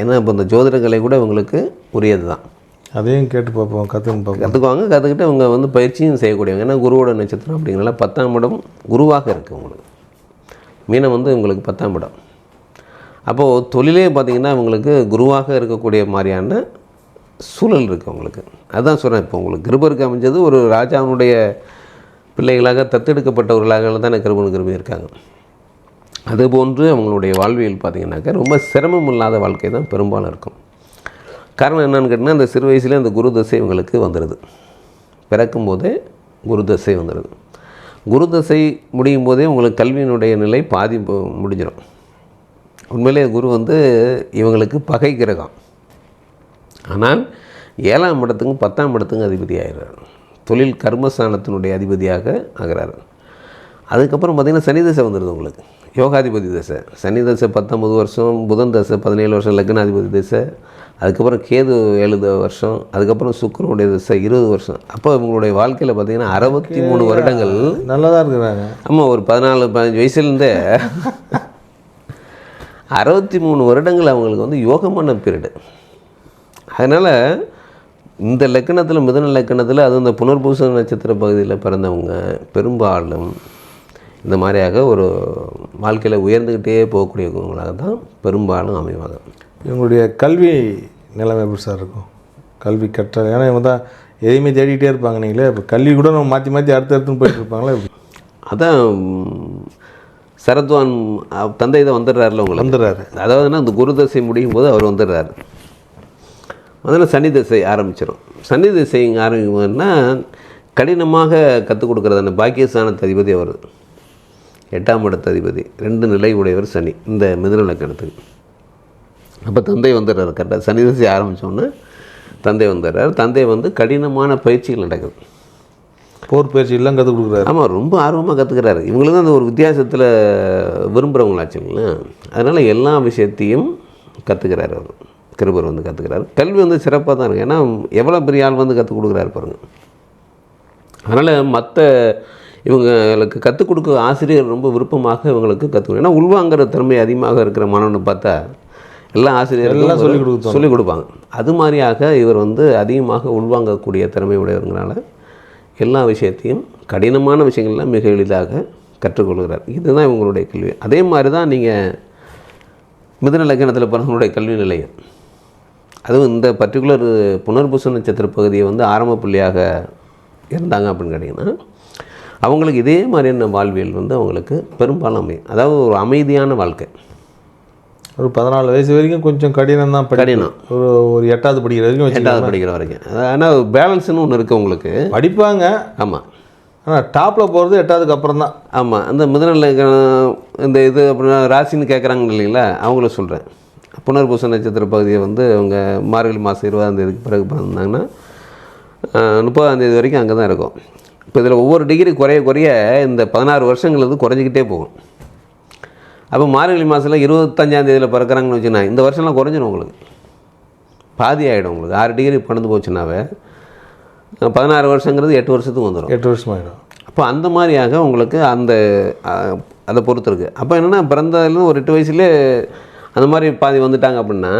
ஏன்னா இப்போ இந்த ஜோதிடக்கலை கூட இவங்களுக்கு உரியது தான் அதையும் கேட்டு பார்ப்போம் கற்றுன்னு பார்ப்போம். கற்றுக்குவாங்க கற்றுக்கிட்டு அவங்க வந்து பயிற்சியும் செய்யக்கூடியவங்க. ஏன்னா குருவோட நட்சத்திரம் அப்படிங்கிறனால பத்தாம் இடம் குருவாக இருக்குது உங்களுக்கு. மீனம் வந்து உங்களுக்கு பத்தாம் இடம். அப்போது தொழிலே பார்த்திங்கன்னா உங்களுக்கு குருவாக இருக்கக்கூடிய மாதிரியான சூழல் இருக்குது உங்களுக்கு அதுதான் சொல்கிறேன் இப்போ உங்களுக்கு கிருபருக்கு அமைஞ்சது ஒரு ராஜாவினுடைய பிள்ளைகளாக தத்தெடுக்கப்பட்டவர்களாக தான் கிருபன் கிருபி இருக்காங்க. அதுபோன்று அவங்களுடைய வாழ்வியல் பார்த்திங்கனாக்கா ரொம்ப சிரமம் இல்லாத வாழ்க்கை தான் பெரும்பாலும் இருக்கும். காரணம் என்னென்னு கேட்டிங்கன்னா அந்த சிறு வயசுலேயே அந்த குரு தசை இவங்களுக்கு வந்துடுது பிறக்கும் போதே குரு தசை வந்துடுது குரு தசை முடியும் போதே உங்களுக்கு கல்வியினுடைய நிலை பாதி போ- முடிஞ்சிடும் உண்மையிலே குரு வந்து இவங்களுக்கு பகை கிரகம். ஆனால் ஏழாம் இடத்துக்கும் பத்தாம் இடத்துக்கும் அதிபதி ஆகிறார் தொழில் கர்மஸ்தானத்தினுடைய அதிபதியாக ஆகிறார். அதுக்கப்புறம் பார்த்திங்கன்னா சனி தசை வந்துடுது உங்களுக்கு. யோகாதிபதி தசை. சனி தசை பத்தொம்பது வருஷம் புதன் தசை பதினேழு வருஷம் லக்னாதிபதி தசை. அதுக்கப்புறம் கேது ஏழு த- வருஷம் அதுக்கப்புறம் சுக்கிரனுடைய தசை இருபது வருஷம். அப்போ இவங்களுடைய வாழ்க்கையில் பார்த்திங்கன்னா அறுபத்தி மூணு வருடங்கள் நல்லா தான் இருக்கிறாங்க. ஆமாம் ஒரு பதினாலு பதினஞ்சு வயசுலேருந்தே அறுபத்தி மூணு வருடங்கள் அவங்களுக்கு வந்து யோகமான பீரியடு அதனால் இந்த லக்கணத்தில் மிதன லக்கணத்தில் அது இந்த புனர்பூச நட்சத்திர பகுதியில் பிறந்தவங்க பெரும்பாலும் இந்த மாதிரியாக ஒரு வாழ்க்கையில் உயர்ந்துக்கிட்டே போகக்கூடியவங்களாக தான் பெரும்பாலும் அமைவாங்க. இவங்களுடைய கல்வி நிலைமை எப்படி சார் இருக்கும்? கல்வி கற்றல் ஏன்னா இவங்க தான் எதையுமே தேடிக்கிட்டே இருப்பாங்க நீங்களே இப்போ கல்வி கூட நம்ம மாற்றி மாற்றி அடுத்து அடுத்துன்னு போயிட்டு இருப்பாங்களே? அதான் சரத்வான் தந்தை தான் வந்துடுறாருல உங்களுக்கு? வந்துடுறாரு. அதாவதுன்னா அந்த குரு தசை முடியும் போது அவர் வந்துடுறாரு. முதல்ல சனி தசை ஆரம்பிச்சிடும் சனி தசை ஆரம்பிக்கும்போதுன்னா கடினமாக கற்றுக் கொடுக்குறது அந்த பாக்கியஸ்தானத்து அதிபதி அவர். எட்டாம் இடத்து அதிபதி ரெண்டு நிலை உடையவர் சனி இந்த மிதுன லக்கணத்துக்கு. அப்போ தந்தை வந்துடுறாரு கரெக்டாக சனி தசை ஆரம்பித்தோன்னே தந்தை வந்துடுறாரு. தந்தை வந்து கடினமான பயிற்சிகள் நடக்குது. போர் பயிற்சி எல்லாம் கற்றுக் கொடுக்குறாரு. ஆமாம் ரொம்ப ஆர்வமாக கற்றுக்கிறாரு இவங்களுக்கு அந்த ஒரு வித்தியாசத்தில் விரும்புகிறவங்களாச்சுங்களேன் அதனால் எல்லா விஷயத்தையும் கற்றுக்கிறாரு அவர். கிருபர் வந்து கற்றுக்கிறாரு கல்வி வந்து சிறப்பாக தான் இருக்குது ஏன்னா எவ்வளோ பெரிய ஆள் வந்து கற்றுக் கொடுக்குறாரு பாருங்க. அதனால் மற்ற இவங்களுக்கு கற்றுக் கொடுக்க ஆசிரியர் ரொம்ப விருப்பமாக இவங்களுக்கு கற்றுக்கணும் ஏன்னா உள்வாங்கிற திறமை அதிகமாக இருக்கிற மாணவனை பார்த்தா எல்லா ஆசிரியர்களும் சொல்லிக் ஒரு- கொடுத்தாங்க. சொல்லிக் கொடுப்பாங்க. அது மாதிரியாக இவர் வந்து அதிகமாக உள்வாங்கக்கூடிய திறமை உடையவங்களால எல்லா விஷயத்தையும் கடினமான விஷயங்கள்லாம் மிக எளிதாக கற்றுக்கொள்கிறார். இதுதான் இவங்களுடைய கல்வி. அதே மாதிரி தான் நீங்கள் மிதுன லக்கணத்தில் பிறந்தவங்களுடைய கல்வி நிலையம். அதுவும் இந்த பர்டிகுலர் புனர்பூச நட்சத்திர பகுதியை வந்து ஆரம்ப புள்ளியாக இருந்தாங்க அப்படின்னு கேட்டிங்கன்னா அவங்களுக்கு இதே மாதிரியான வாழ்வியல் வந்து அவங்களுக்கு பெரும்பாலும் அமையும் அதாவது ஒரு அமைதியான வாழ்க்கை. ஒரு பதினாலு வயசு வரைக்கும் கொஞ்சம் கடினம் தான் கடினம். ஒரு ஒரு எட்டாவது படிக்கிற வரைக்கும் எட்டாவது படிக்கிற வரைக்கும். ஆனால் பேலன்ஸ்னு ஒன்று இருக்குது உங்களுக்கு. படிப்பாங்க. ஆமாம் ஆனால் டாப்பில் போகிறது எட்டாவதுக்கு அப்புறம் தான் ஆமாம் அந்த மிதனில் இந்த இது அப்படின்னா ராசின்னு கேட்குறாங்க இல்லைங்களா? அவங்கள சொல்கிறேன் புனர்பூச நட்சத்திர பகுதியை வந்து அவங்க மார்கழி மாதம் இருபதாம் தேதிக்கு பிறகு பிறந்தாங்கன்னா முப்பதாம் தேதி வரைக்கும் அங்கே தான் இருக்கும். இப்போ இதில் ஒவ்வொரு டிகிரி குறைய குறைய இந்த பதினாறு வருஷங்கள் வந்து குறைஞ்சிக்கிட்டே போகும். அப்போ மார்கழி மாதத்தில் இருபத்தஞ்சாம் தேதியில் பிறக்கிறாங்கன்னு வச்சுன்னா இந்த வருஷம்லாம் குறைஞ்சிடும் உங்களுக்கு. பாதி ஆகிடும் உங்களுக்கு. ஆறு டிகிரி பணந்து போச்சுன்னாவே பதினாறு வருஷங்கிறது எட்டு வருஷத்துக்கு வந்துடும் எட்டு வருஷம் ஆகிடும் அப்போ அந்த மாதிரியாக உங்களுக்கு அந்த அதை பொறுத்து இருக்குது அப்போ என்னென்னா பிறந்ததுலேருந்து ஒரு எட்டு வயசுலேயே அந்த மாதிரி பாதி வந்துட்டாங்க அப்படின்னா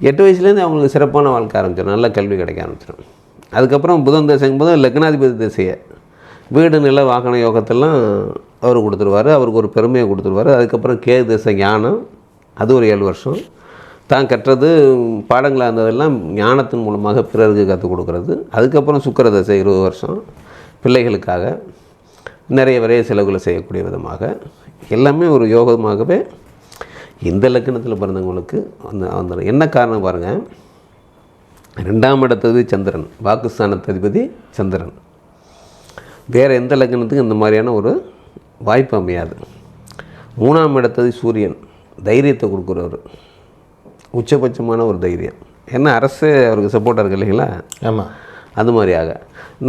எட்டு வயசுலேருந்து அவங்களுக்கு சிறப்பான வாழ்க்கை ஆரம்பிச்சிடும் நல்ல கல்வி கிடைக்க ஆரம்பிச்சிடும் அதுக்கப்புறம் புதன் தசைங்கும் போது லக்னாதிபதி திசையை. வீடு நில வாகன யோகத்தெல்லாம் அவர் கொடுத்துருவாரு அவருக்கு ஒரு பெருமையை கொடுத்துருவாரு. அதுக்கப்புறம் கே திசை ஞானம் அது ஒரு ஏழு வருஷம். தான் கற்றது பாடங்களாக இருந்ததெல்லாம் ஞானத்தின் மூலமாக பிறருக்கு கற்றுக் கொடுக்கறது. அதுக்கப்புறம் சுக்கிர தசை இருபது வருஷம் பிள்ளைகளுக்காக நிறைய விரைய செலவுகளை செய்யக்கூடிய விதமாக. எல்லாமே ஒரு யோகமாகவே இந்த லக்கணத்தில் பிறந்தவங்களுக்கு வந்து வந்துடும் என்ன காரணம் பாருங்கள் ரெண்டாம் இடத்தது சந்திரன் வாக்குஸ்தானத்து அதிபதி சந்திரன். வேறு எந்த லக்னத்துக்கும் இந்த மாதிரியான ஒரு வாய்ப்பு அமையாது. மூணாம் இடத்தது சூரியன் தைரியத்தை கொடுக்குறவர். உச்சபட்சமான ஒரு தைரியம். ஏன்னா அரசு அவருக்கு சப்போர்ட்டாக இருக்கு இல்லைங்களா? ஆமாம் அது மாதிரியாக.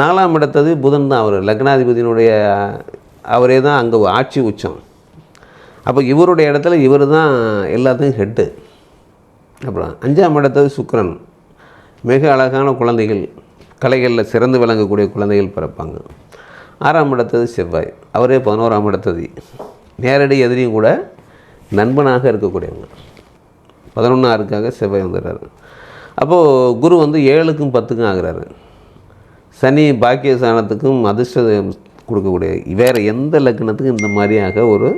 நாலாம் இடத்தது புதன் தான் அவர் லக்னாதிபதியினுடைய அவரே தான் அங்கே ஆட்சி உச்சம். அப்போ இவருடைய இடத்துல இவர் தான் எல்லாத்துக்கும் ஹெட்டு அப்புறம் அஞ்சாம் இடத்தது சுக்கிரன் மிக அழகான குழந்தைகள் கலைகளில் சிறந்து விளங்கக்கூடிய குழந்தைகள் பிறப்பாங்க. ஆறாம் இடத்தது செவ்வாய். அவரே பதினோராம் இடத்தது. நேரடி எதிரியும் கூட நண்பனாக இருக்கக்கூடியவங்க. பதினொன்று ஆறுக்காக செவ்வாய் வந்துடுறாரு அப்போது குரு வந்து ஏழுக்கும் பத்துக்கும் ஆகிறாரு. சனி பாக்கிய சாணத்துக்கும் அதிர்ஷ்ட கொடுக்கக்கூடிய வேறு எந்த லக்னத்துக்கும் இந்த மாதிரியாக ஒரு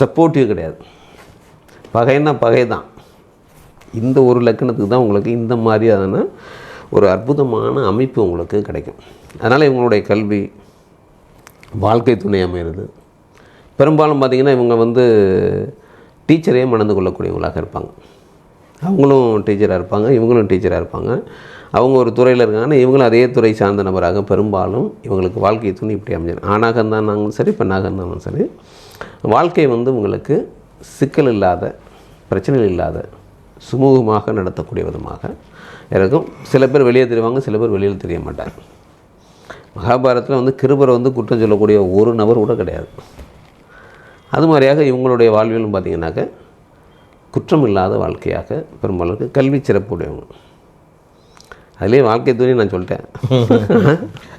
சப்போர்ட்டிவ் கிடையாது. பகைன்னா பகை தான் இந்த ஒரு லக்கணத்துக்கு தான் உங்களுக்கு இந்த மாதிரியான ஒரு அற்புதமான அமைப்பு உங்களுக்கு கிடைக்கும். அதனால் இவங்களுடைய கல்வி வாழ்க்கை துணை அமைகிறது பெரும்பாலும் பார்த்திங்கன்னா இவங்க வந்து டீச்சரையே மணந்து கொள்ளக்கூடியவங்களாக இருப்பாங்க. அவங்களும் டீச்சராக இருப்பாங்க இவங்களும் டீச்சராக இருப்பாங்க. அவங்க ஒரு துறையில் இருக்காங்கன்னா இவங்களும் அதே துறை சார்ந்த நபராக பெரும்பாலும் இவங்களுக்கு வாழ்க்கை துணை இப்படி அமைஞ்சிடும் ஆணாக இருந்தாலும் சரி பெண்ணாக இருந்தாலும் சரி வாழ்க்கை வந்து உங்களுக்கு சிக்கல் இல்லாத பிரச்சனைகள் இல்லாத சுமூகமாக நடத்தக்கூடிய விதமாக. இருக்கும் சில பேர் வெளியே தெரிவாங்க சில பேர் வெளியில் தெரிய மாட்டாங்க. மகாபாரதத்தில் வந்து கிருபரை வந்து குற்றம் சொல்லக்கூடிய ஒரு நபர் கூட கிடையாது. அது மாதிரியாக இவங்களுடைய வாழ்வியலும் பார்த்தீங்கன்னாக்க குற்றம் இல்லாத வாழ்க்கையாக பெரும்பாலும் இருக்கு. கல்வி சிறப்புடையவங்க அதுலேயே வாழ்க்கை துணை நான் சொல்லிட்டேன்.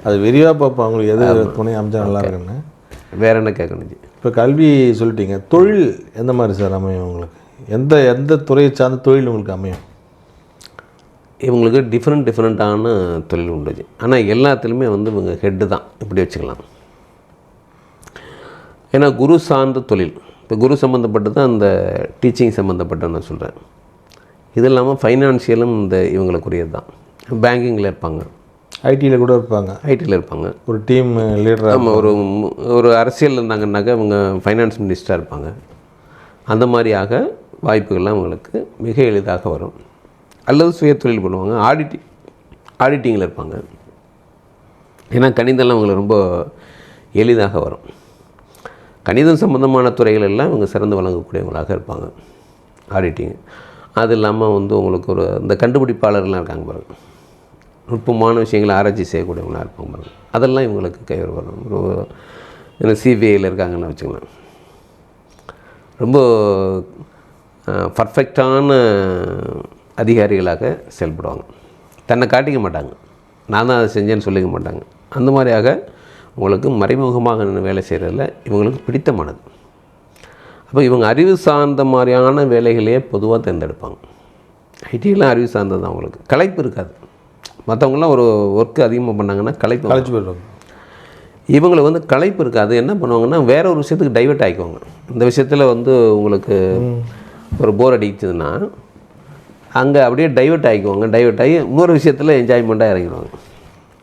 அது விரிவாக பார்ப்போம் அவங்களுக்கு எது துணை அமைச்சா நல்லா இருக்குன்னு வேற என்ன கேட்கணும் ஜி? இப்போ கல்வி சொல்லிட்டீங்க. தொழில் எந்த மாதிரி சார் அமையும் உங்களுக்கு? எந்த எந்த துறையை சார்ந்த தொழில் உங்களுக்கு அமையும்? இவங்களுக்கு டிஃப்ரெண்ட் டிஃப்ரெண்ட்டான தொழில் உண்டு. ஜி ஆனால் எல்லாத்துலேயுமே வந்து இவங்க ஹெட்டு தான். இப்படி வச்சுக்கலாம். ஏன்னா குரு சார்ந்த தொழில். இப்போ குரு சம்மந்தப்பட்டது அந்த டீச்சிங் சம்மந்தப்பட்ட நான் சொல்கிறேன் இது இல்லாமல் ஃபைனான்சியலும் இந்த இவங்களுக்குரியது தான். பேங்கிங்கில் இருப்பாங்க. ஐடியில் கூட இருப்பாங்க. ஐடியில் இருப்பாங்க. ஒரு டீம் லீடராக ஆமாம் ஒரு ஒரு அரசியல் இருந்தாங்கன்னாக்கா இவங்க ஃபைனான்ஸ் மினிஸ்டராக இருப்பாங்க. அந்த மாதிரியாக வாய்ப்புகள்லாம் அவங்களுக்கு மிக எளிதாக வரும். அல்லது சுய தொழில் பண்ணுவாங்க. ஆடிட்டிங் ஆடிட்டிங்கில் இருப்பாங்க. ஏன்னா கணிதம்லாம் அவங்களுக்கு ரொம்ப எளிதாக வரும். கணிதம் சம்பந்தமான துறைகள் எல்லாம் இவங்க சிறந்து வழங்கக்கூடியவங்களாக இருப்பாங்க. ஆடிட்டிங் அது இல்லாமல் வந்து உங்களுக்கு ஒரு இந்த கண்டுபிடிப்பாளர்லாம் இருக்காங்க பாருங்கள் நுட்பமான விஷயங்களை ஆராய்ச்சி செய்யக்கூடியவங்களாக இருப்பாங்க பாருங்கள் அதெல்லாம் இவங்களுக்கு கைவர் வரும். ஒரு சிபிஐயில் இருக்காங்கன்னு வச்சுக்கலாம் ரொம்ப பர்ஃபெக்டான அதிகாரிகளாக செயல்படுவாங்க. தன்னை காட்டிக்க மாட்டாங்க. நான் தான் அதை செஞ்சேன்னு சொல்லிக்க மாட்டாங்க. அந்த மாதிரியாக உங்களுக்கு மறைமுகமாக வேலை செய்கிறதுல இவங்களுக்கு பிடித்தமானது. அப்போ இவங்க அறிவு சார்ந்த மாதிரியான வேலைகளையே பொதுவாக தேர்ந்தெடுப்பாங்க. ஐடியெல்லாம் அறிவு சார்ந்தது தான் அவங்களுக்கு. களைப்பு இருக்காது. மற்றவங்களாம் ஒரு ஒர்க்கு அதிகமாக பண்ணாங்கன்னா களைப்பு கழிச்சு போயிடுவாங்க. இவங்களுக்கு வந்து களைப்பு இருக்காது. என்ன பண்ணுவாங்கன்னா வேற ஒரு விஷயத்துக்கு டைவர்ட் ஆகிக்குவாங்க இந்த விஷயத்தில் வந்து உங்களுக்கு ஒரு போர் அடிக்குதுன்னா அங்கே அப்படியே டைவர்ட் ஆகிக்குவாங்க டைவர்ட் ஆகி இன்னொரு விஷயத்தில் என்ஜாய்மெண்ட்டாக இறங்கிடுவாங்க.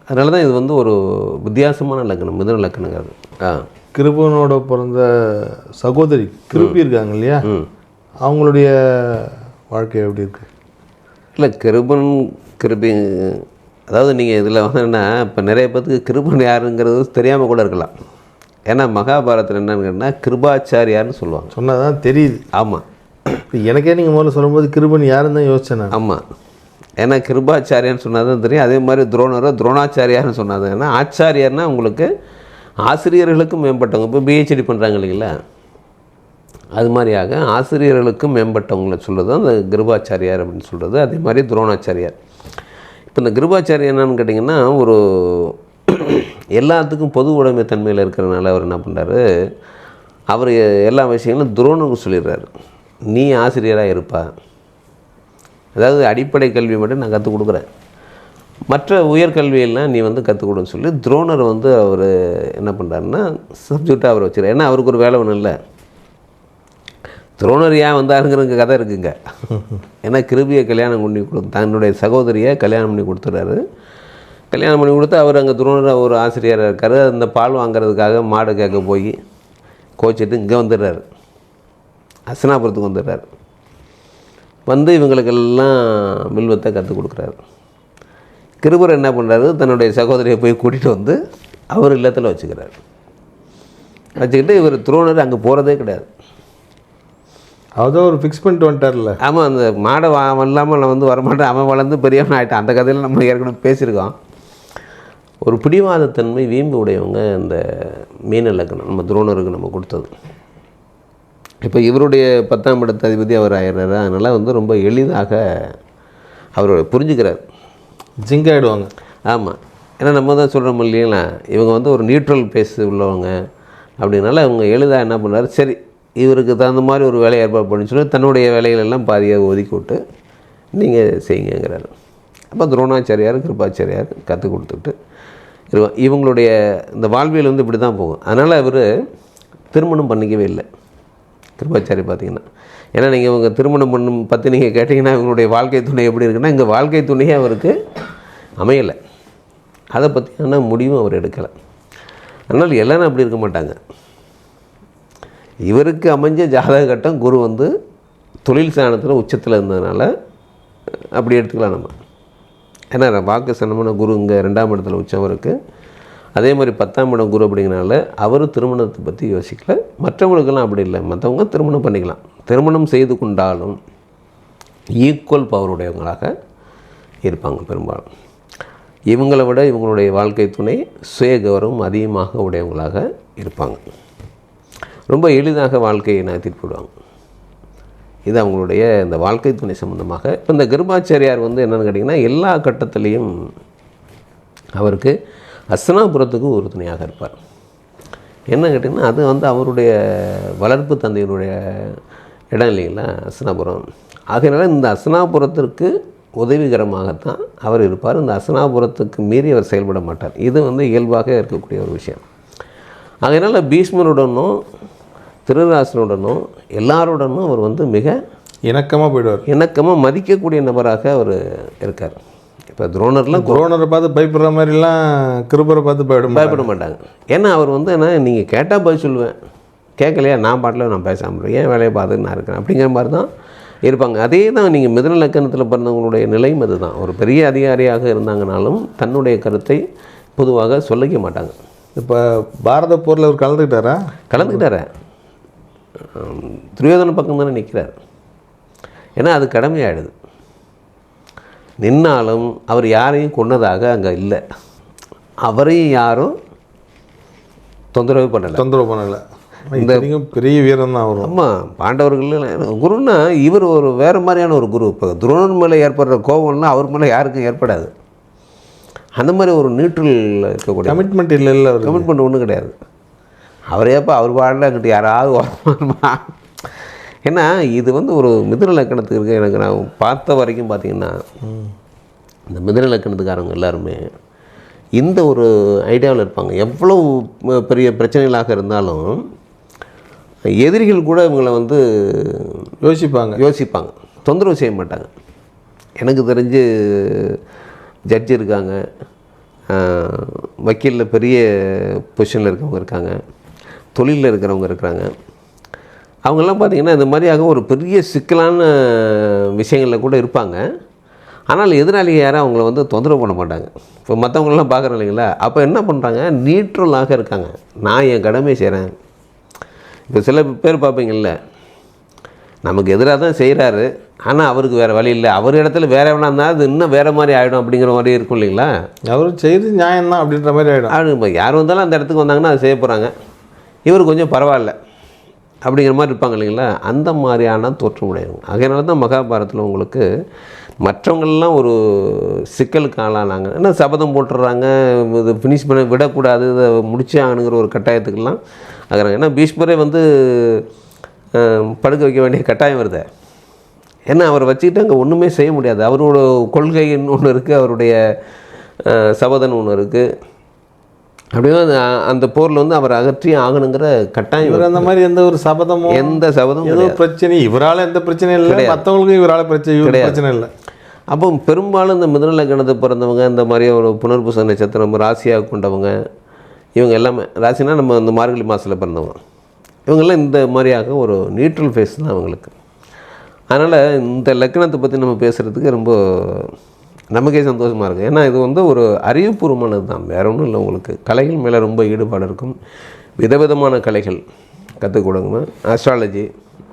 அதனால தான் இது வந்து ஒரு வித்தியாசமான லக்கணம் மிதன லக்கணங்கிறது ஆ. கிருபனோட பிறந்த சகோதரி கிருபி இருக்காங்க இல்லையா? அவங்களுடைய வாழ்க்கை எப்படி இருக்கு? இல்லை கிருபன் கிருபி அதாவது நீங்கள் இதில் வந்து என்ன இப்போ நிறைய பேத்துக்கு கிருபன் யாருங்கிறது தெரியாமல் கூட இருக்கலாம். ஏன்னா மகாபாரதத்தில் என்னன்னு கேட்டால் கிருபாச்சாரியார்னு சொல்லுவாங்க. சொன்னால் தான் தெரியுது. ஆமாம் எனக்கே நீங்கள் முதல்ல சொல்லும்போது கிருபன் யாருன்னு தான் யோசிச்சேன் ஆமாம் ஏன்னா கிருபாச்சாரியான்னு சொன்னால் தான் தெரியும். அதே மாதிரி துரோணரோ துரோணாச்சாரியார்னு சொன்னாது ஏன்னா ஆச்சாரியர்னா உங்களுக்கு ஆசிரியர்களுக்கும் மேம்பட்டவங்க. இப்போ பிஹெச்டி பண்ணுறாங்க இல்லைங்களா? அது மாதிரியாக ஆசிரியர்களுக்கும் மேம்பட்டவங்களை சொல்கிறது அந்த கிருபாச்சாரியார் அப்படின்னு சொல்கிறது அதே மாதிரி துரோணாச்சாரியார். இப்போ இந்த கிருபாச்சாரியர் என்னன்னு கேட்டிங்கன்னா ஒரு எல்லாத்துக்கும் பொது உடைமை தன்மையில் இருக்கிறனால அவர் என்ன பண்ணுறாரு அவர் எல்லா விஷயங்களும் துரோணருக்கு சொல்லிடுறாரு. நீ ஆசிரியராக இருப்பா. அதாவது அடிப்படை கல்வி மட்டும் நான் கற்றுக் கொடுக்குறேன். மற்ற உயர்கல்வியெல்லாம் நீ வந்து கற்றுக் கொடுன்னு சொல்லி துரோணர் வந்து அவர் என்ன பண்ணுறாருன்னா சப்ஜெக்டாக அவர் வச்சுருக்கார் ஏன்னா அவருக்கு ஒரு வேலை ஒன்றும் இல்லை. துரோணர் ஏன் வந்தாருங்கிற கதை இருக்குங்க. ஏன்னா கிருபியை கல்யாணம் பண்ணி கொடு தன்னுடைய சகோதரியை கல்யாணம் பண்ணி கொடுத்துட்றாரு கல்யாணம் பண்ணி கொடுத்து அவர் அங்கே துரோணர் ஒரு ஆசிரியராக இருக்கார். அந்த பால் வாங்குறதுக்காக மாடு கேட்க போய் கோச்சிட்டு இங்கே வந்துடுறாரு. அசனாபுரத்துக்கு வந்துடுறாரு. வந்து இவங்களுக்கெல்லாம் வில்வத்தை கற்றுக் கொடுக்குறாரு. கிருபர் என்ன பண்ணுறாரு தன்னுடைய சகோதரியை போய் கூட்டிகிட்டு வந்து அவர் இல்லத்தில் வச்சுக்கிறாரு. வச்சுக்கிட்டு இவர் துரோணர் அங்கே போகிறதே கிடையாது. அதான் ஒரு ஃபிக்ஸ் பண்ணிட்டு வந்துட்டார்ல. ஆமாம் அந்த மாடை வா இல்லாமல் நான் வந்து வரமாட்டேன். அவன் வளர்ந்து பெரியவன் ஆகிட்டான் அந்த கதையில் நம்ம ஏற்கனவே பேசியிருக்கோம். ஒரு பிடிவாதத்தன்மை வீம்பு உடையவங்க இந்த மீன லக்கணம் நம்ம துரோணருக்கு நம்ம கொடுத்தது. இப்போ இவருடைய பத்தாம் இடத்து அதிபதி அவர் ஆயிடுறாரு. அதனால் வந்து ரொம்ப எளிதாக அவர் புரிஞ்சுக்கிறார். ஜிங்க் ஆகிடுவாங்க ஆமாம் ஏன்னா நம்ம தான் சொல்கிறோம் இல்லைங்களா? இவங்க வந்து ஒரு நியூட்ரல் பேஸ் உள்ளவங்க. அப்படின்னால அவங்க எளிதாக என்ன பண்ணுறாரு சரி இவருக்கு தகுந்த மாதிரி ஒரு வேலையை ஏற்பாடு பண்ணி சொல்லி தன்னுடைய வேலைகளெல்லாம் பாதியை ஒதுக்கி விட்டு நீங்கள் செய்யுங்கிறாரு அப்போ துரோணாச்சாரியார் கிருபாச்சாரியார் கற்றுக் கொடுத்துட்டு இருவ- இவங்களுடைய இந்த வாழ்வியல் வந்து இப்படி தான் போகும். அதனால் இவர் திருமணம் பண்ணிக்கவே இல்லை. கிருபாச்சாரி பார்த்தீங்கன்னா. ஏன்னா நீங்கள் இவங்க திருமணம் பண்ணும் பற்றி நீங்கள் கேட்டிங்கன்னா இவங்களுடைய வாழ்க்கை துணை எப்படி இருக்குன்னா இங்கே வாழ்க்கை துணையே அவருக்கு அமையலை. அதை பற்றியான முடிவும் அவர் எடுக்கலை. அதனால் எல்லாரும் அப்படி இருக்க மாட்டாங்க. இவருக்கு அமைஞ்ச ஜாதக கட்டம் குரு வந்து தொழில் சாணத்தில் உச்சத்தில் இருந்ததுனால அப்படி எடுத்துக்கலாம் நம்ம. ஏன்னா வாக்கு சனமான குரு இங்கே ரெண்டாம் இடத்துல உச்சம் இருக்குது அதே மாதிரி பத்தாம் இடம் குரு அப்படிங்கிறனால அவர் திருமணத்தை பற்றி யோசிக்கல. மற்றவங்களுக்கெல்லாம் அப்படி இல்லை. மற்றவங்க திருமணம் பண்ணிக்கலாம். திருமணம் செய்து கொண்டாலும் ஈக்குவல் பவருடையவங்களாக இருப்பாங்க பெரும்பாலும். இவங்களை விட இவங்களுடைய வாழ்க்கை துணை சுய கௌரவம் அதிகமாக உடையவங்களாக இருப்பாங்க. ரொம்ப எளிதாக வாழ்க்கையை நகர்த்திட்டு போடுவாங்க இது அவங்களுடைய இந்த வாழ்க்கை துணை சம்மந்தமாக இப்போ இந்த கிருபாச்சாரியார் வந்து என்னென்னு கேட்டிங்கன்னா எல்லா கட்டத்துலேயும் அவருக்கு அஸ்தனாபுரத்துக்கு ஒரு துணையாக இருப்பார். என்ன கேட்டிங்கன்னா அது வந்து அவருடைய வளர்ப்பு தந்தையினுடைய இடம் இல்லைங்களா அஸ்தனாபுரம் ஆகையினால இந்த அஸ்தனாபுரத்திற்கு உதவிகரமாகத்தான் அவர் இருப்பார். இந்த அஸ்தனாபுரத்துக்கு மீறி அவர் செயல்பட மாட்டார். இது வந்து இயல்பாக இருக்கக்கூடிய ஒரு விஷயம். அதனால் பீஷ்மருடனும் திருராசனுடனும் எல்லாருடனும் அவர் வந்து மிக இணக்கமாக போயிடுவார். இணக்கமாக மதிக்கக்கூடிய நபராக அவர் இருக்கார். இப்போ துரோணர்லாம் குரோனரை பார்த்து பயப்படுற மாதிரிலாம் கிருபரை பார்த்து பயப்பட பயப்பட மாட்டாங்க. ஏன்னா அவர் வந்து என்ன நீங்கள் கேட்டால் பதில் சொல்லுவேன். கேட்கலையா? நான் பாட்டில் நான் பேசாமல் ஏன் வேலையை பார்த்துட்டு நான் இருக்கேன் அப்படிங்கிற மாதிரி தான் இருப்பாங்க. அதே தான் நீங்கள் மிதன லக்கணத்தில் பிறந்தவங்களுடைய நிலையும் அதுதான். ஒரு பெரிய அதிகாரியாக இருந்தாங்கனாலும் தன்னுடைய கருத்தை பொதுவாக சொல்லிக்க மாட்டாங்க. இப்போ பாரத போரில் அவர் கலந்துக்கிட்டாரா? கலந்துக்கிட்டார. துரியோதன பக்கம் தானே நிற்கிறார் ஏன்னா அது கடமையாயிடுது. நின்னாலும் அவர் யாரையும் கொன்னதாக அங்கே இல்லை. அவரையும் யாரும் தொந்தரவு பண்ணலை. தொந்தரவு பண்ணலை. இத்தனைக்கும் பெரிய வீரம் தான் வரும் ஆமாம் பாண்டவர்கள் குருன்னா இவர் ஒரு வேறு மாதிரியான ஒரு குரு. இப்போ துரோணர் மேலே ஏற்படுற கோபம்லாம் அவர் மேலே யாருக்கும் ஏற்படாது. அந்த மாதிரி ஒரு நியூட்ரல் இருக்கக்கூடிய கமிட்மெண்ட் இல்லை இல்லை கமிட்மெண்ட் ஒன்றும் கிடையாது. அவரேப்பா அவர் பாடல அங்கிட்டு யாராவது வரணுமா ஏன்னா இது வந்து ஒரு மிதுன லக்கணத்துக்கு இருக்க. எனக்கு நான் பார்த்த வரைக்கும் பார்த்தீங்கன்னா இந்த மிதுன லக்கணத்துக்காரங்க எல்லாருமே இந்த ஒரு ஐடியாவில் இருப்பாங்க. எவ்வளோ பெரிய பிரச்சனைகளாக இருந்தாலும் எதிரிகள் கூட இவங்களை வந்து யோசிப்பாங்க. யோசிப்பாங்க. தொந்தரவு செய்ய மாட்டாங்க. எனக்கு தெரிஞ்சு ஜட்ஜ் இருக்காங்க. வக்கீலில் பெரிய பொசிஷனில் இருக்கவங்க இருக்காங்க. தொழிலில் இருக்கிறவங்க இருக்கிறாங்க. அவங்கெல்லாம் பார்த்திங்கன்னா இந்த மாதிரியாக ஒரு பெரிய சிக்கலான விஷயங்களில் கூட இருப்பாங்க. ஆனால் எதிராளி யாரும் அவங்கள வந்து தொந்தரவு பண்ண மாட்டாங்க. இப்போ மற்றவங்களெல்லாம் பார்க்குறோம் இல்லைங்களா? அப்போ என்ன பண்ணுறாங்க நியூட்ரலாக இருக்காங்க. நான் என் கடமை செய்கிறேன் இப்போ சில பேர் பார்ப்பீங்கள்ல நமக்கு எதிராக தான் செய்கிறாரு ஆனால் அவருக்கு வேறு வழி இல்லை. அவர் இடத்துல வேற எவனா இருந்தால் அது இன்னும் வேறு மாதிரி ஆகிடும் அப்படிங்கிற மாதிரி இருக்கும் இல்லைங்களா? அவர் செய்து நியாயம்தான் அப்படின்ற மாதிரி ஆகிடும் இப்போ யார் வந்தாலும் அந்த இடத்துக்கு வந்தாங்கன்னா அது செய்ய போகிறாங்க இவர் கொஞ்சம் பரவாயில்ல. அப்படிங்கிற மாதிரி இருப்பாங்க இல்லைங்களா? அந்த மாதிரியான தோற்றம் உடையவங்க. அதனால தான் மகாபாரதத்தில் உங்களுக்கு மற்றவங்களெல்லாம் ஒரு சிக்கலுக்கு ஆளானாங்க. ஏன்னா சபதம் போட்டுடுறாங்க இது ஃபினிஷ் பண்ண விடக்கூடாது இதை முடிச்சே ஆகணுங்கிற ஒரு கட்டாயத்துக்கெல்லாம் ஆகிறாங்க. ஏன்னா பீஷ்மரே வந்து படுக்க வைக்க வேண்டிய கட்டாயம் வருது. ஏன்னா அவரை வச்சுக்கிட்டு அங்கே ஒன்றுமே செய்ய முடியாது. அவரோட கொள்கைன்னு ஒன்று இருக்குது அவருடைய அஹ், ஒன்று இருக்குது அப்படியே அந்த போரில் வந்து அவர் அகற்றி ஆகணுங்கிற கட்டாயம் இவர். அந்த மாதிரி எந்த ஒரு சபதமும் எந்த சபதமும் ஏதோ பிரச்சனை இவரால் எந்த பிரச்சனையும் இல்லை மற்றவங்களுக்கும் இவரால் பிரச்சனை பிரச்சனை இல்லை. அப்போ பெரும்பாலும் இந்த மிதுன லக்கணத்தை பிறந்தவங்க இந்த மாதிரி ஒரு புனர்பூச நட்சத்திரம் ராசியாக கொண்டவங்க இவங்க எல்லாமே ராசினா நம்ம இந்த மார்கழி மாதத்தில் பிறந்தவங்க. இவங்கெல்லாம் இந்த மாதிரியாக ஒரு நியூட்ரல் ஃபேஸ் தான் அவங்களுக்கு. அதனால் இந்த லக்கணத்தை பற்றி நம்ம பேசுகிறதுக்கு ரொம்ப நமக்கே சந்தோஷமாக இருக்குது ஏன்னா இது வந்து ஒரு அறிவுபூர்வமானது தான் வேற ஒன்றும் இல்லை உங்களுக்கு. கலைகள் மேலே ரொம்ப ஈடுபாடு இருக்கும். விதவிதமான கலைகள் கற்றுக் கொடுங்க. ஆஸ்ட்ராலஜி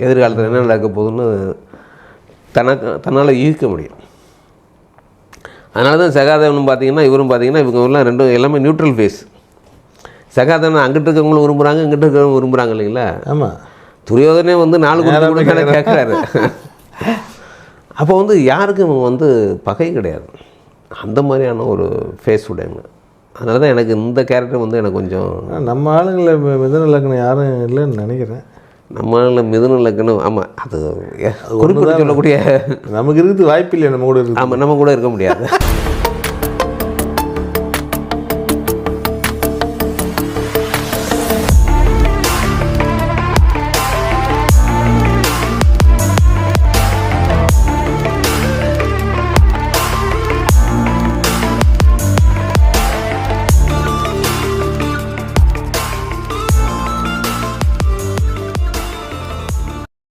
எதிர்காலத்தில் என்ன நடக்க போகுதுன்னு தனக்கு தன்னால் ஈர்க்க முடியும். அதனால தான் சகாதேவனும் பார்த்தீங்கன்னா இவரும் பார்த்தீங்கன்னா இவங்க ரெண்டும் எல்லாமே நியூட்ரல் ஃபேஸ் சகாதேவன் அங்கிட்டு இருக்கவங்களும் விரும்புகிறாங்க இங்கிட்டு இருக்கவங்க விரும்புகிறாங்க இல்லைங்களா? ஆமாம் துரியோதனே வந்து நாலு கேட்குறாரு அப்போ வந்து யாருக்கும் வந்து பகை கிடையாது. அந்த மாதிரியான ஒரு ஃபேஸ் உடையவங்க. அதனால தான் எனக்கு இந்த கேரக்டர் வந்து எனக்கு கொஞ்சம் நம்ம ஆளுங்களை மிதுன லக்னம் யாரும் இல்லைன்னு நினைக்கிறேன். நம்மளால மிதுன லக்னம் ஆமாம் அது குறிப்பிட்டு சொல்லக்கூடிய நமக்கு இருக்குது வாய்ப்பு இல்லை நம்ம கூட ஆமாம் நம்ம கூட இருக்க முடியாது.